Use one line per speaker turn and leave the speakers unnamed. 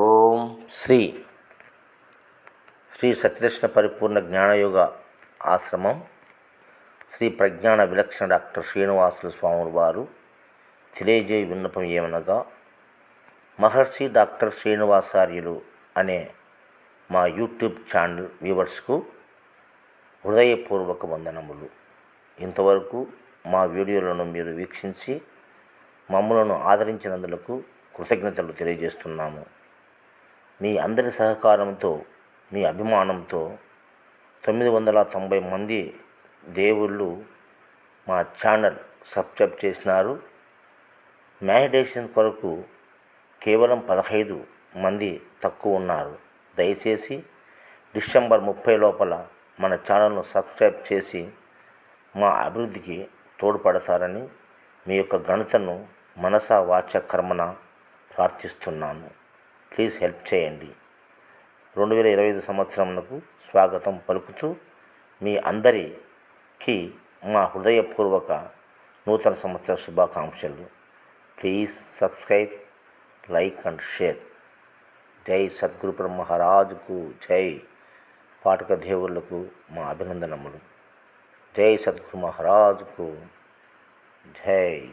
ఓం శ్రీ శ్రీ సత్యకృష్ణ పరిపూర్ణ జ్ఞానయోగ ఆశ్రమం శ్రీ ప్రజ్ఞాన విలక్షణ డాక్టర్ శ్రీనివాసులు స్వాముల వారు. తెలియజేయ విన్నపం ఏమనగా మహర్షి డాక్టర్ శ్రీనివాసార్యులు అనే మా యూట్యూబ్ ఛానల్ వ్యూవర్స్కు హృదయపూర్వక వందనములు. ఇంతవరకు మా వీడియోలను మీరు వీక్షించి మమ్మలను ఆదరించినందులకు కృతజ్ఞతలు తెలియజేస్తున్నాము. మీ అందరి సహకారంతో మీ అభిమానంతో తొమ్మిది వందల తొంభై మంది దేవుళ్ళు మా ఛానల్ సబ్స్క్రైబ్ చేసినారు. మ్యాడిటేషన్ కొరకు కేవలం పదహైదు మంది తక్కువ ఉన్నారు. దయచేసి డిసెంబర్ ముప్పై లోపల మన ఛానల్ను సబ్స్క్రైబ్ చేసి మా అభివృద్ధికి తోడ్పడతారని మీ యొక్క ఘనతను మనస వాచ కర్మన ప్రార్థిస్తున్నాను. ప్లీజ్ హెల్ప్ చేయండి. రెండు వేల ఇరవై ఐదు సంవత్సరంకు స్వాగతం పలుకుతూ మీ అందరికీ మా హృదయపూర్వక నూతన సంవత్సర శుభాకాంక్షలు. Please subscribe like and share. జై సద్గురు మహారాజుకు జై పాఠక దేవుళ్ళకు మా అభినందనములు. జై సద్గురు మహారాజుకు జై.